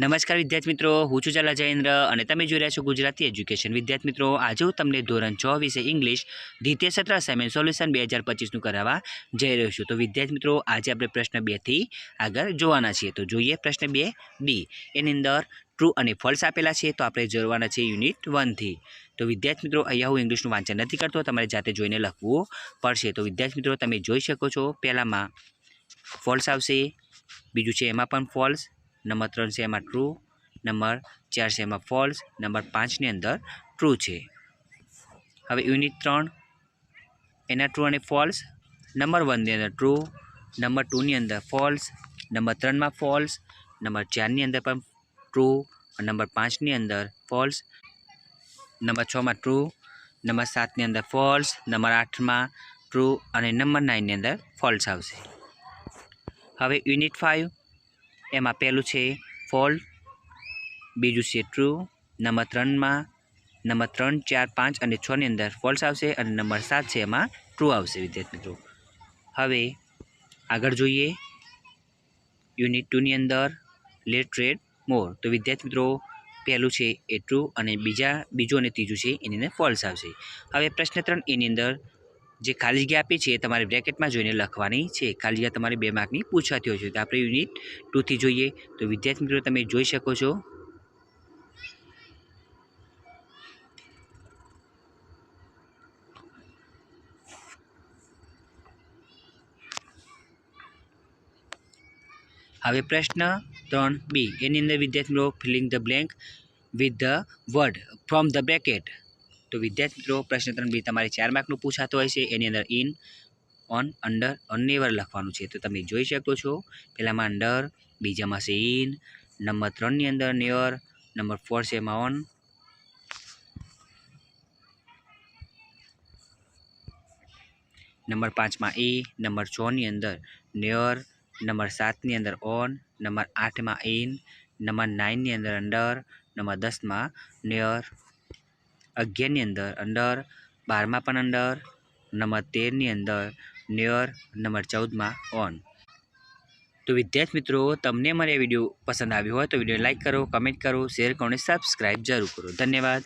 નમસ્કાર વિદ્યાર્થી મિત્રો હું છું ચલા જયેન્દ્ર અને તમે જોઈ રહ્યા છો ગુજરાતી એજ્યુકેશન. વિદ્યાર્થી મિત્રો આજે હું તમને ધોરણ છ વિશે ઇંગ્લિશ દ્વિતીય સત્ર અસાઇનમેન્ટ સોલ્યુશન બે હજાર પચીસનું કરાવવા જઈ રહ્યો છું. તો વિદ્યાર્થી મિત્રો આજે આપણે પ્રશ્ન બેથી આગળ જોવાના છીએ. તો જોઈએ પ્રશ્ન બે બી. એની અંદર ટ્રુ અને ફોલ્સ આપેલા છે. તો આપણે જોવાના છે યુનિટ વનથી તો વિદ્યાર્થી મિત્રો અહીંયા હું ઇંગ્લિશનું વાંચન નથી કરતો. તમારે જાતે જોઈને લખવું પડશે. તો વિદ્યાર્થી મિત્રો તમે જોઈ શકો છો. પહેલાંમાં ફોલ્સ આવશે. બીજું છે, એમાં પણ ફોલ્સ નંબર ત્રણ છે એમાં ટ્રુ નંબર ચાર છે એમાં ફોલ્સ નંબર પાંચની અંદર ટ્રુ છે. હવે યુનિટ ત્રણ, એના ટ્રુ અને ફોલ્સ નંબર વનની અંદર ટ્રુ નંબર ટુની અંદર ફોલ્સ નંબર ત્રણમાં ફોલ્સ નંબર ચારની અંદર પણ ટ્રુ નંબર પાંચની અંદર ફોલ્સ નંબર છમાં ટ્રુ નંબર સાતની અંદર ફોલ્સ નંબર આઠમાં ટ્રુ અને નંબર નાઇનની અંદર ફોલ્સ આવશે. હવે યુનિટ ફાઇવ એમાં પહેલું છે. ફોલ્ટ બીજું છે ટ્રુ નંબર ત્રણમાં નંબર ત્રણ, ચાર, પાંચ અને છની અંદર ફોલ્સ આવશે અને નંબર સાત છે એમાં ટ્રુ આવશે, વિદ્યાર્થી મિત્રો. હવે આગળ જોઈએ. યુનિટ ટુની અંદર લેટ રેડ મોર તો વિદ્યાર્થી મિત્રો, પહેલું છે એ ટ્રુ અને બીજા, બીજું અને ત્રીજું છે એની અંદર ફોલ્સ આવશે. હવે પ્રશ્ન ત્રણ એની અંદર જે ખાલી જગ્યા આપી છે એ તમારે બ્રેકેટમાં જોઈને લખવાની છે. ખાલી જગ્યા તમારે બે માર્કની પૂછાતી હોય છે. તો આપણે યુનિટ ટુથી જોઈએ. તો વિદ્યાર્થી મિત્રો, તમે જોઈ શકો છો. હવે પ્રશ્ન ત્રણ બી. એની અંદર વિદ્યાર્થી મિત્રો filling the blank with the word from the bracket તો વિદ્યાર્થી મિત્રો પ્રશ્ન ત્રણ બી તમારે ચાર માર્કનું પૂછાતો હોય છે. એની અંદર ઇન ઓન અંડર અનેવર લખવાનું છે. તો તમે જોઈ શકો છો. પહેલામાં અંડર બીજામાં છે ઇન નંબર ત્રણની અંદર નેવર નંબર ફોર છે એમાં ઓન નંબર પાંચમાં એ, નંબર છની અંદર નેવર નંબર સાતની અંદર ઓન નંબર આઠમાં ઇન નંબર નાઇનની અંદર અંડર નંબર દસમાં નેવર અગિયારની અંદર અંડર બારમાં પણ અંડર નંબર તેરની અંદર નિયર નંબર ચૌદમાં ઓન તો વિદ્યાર્થી મિત્રો, તમને મારે વીડિયો પસંદ આવ્યો હોય તો વીડિયો લાઇક કરો કમેન્ટ કરો શેર કરો અને સબસ્ક્રાઈબ જરૂર કરો. ધન્યવાદ.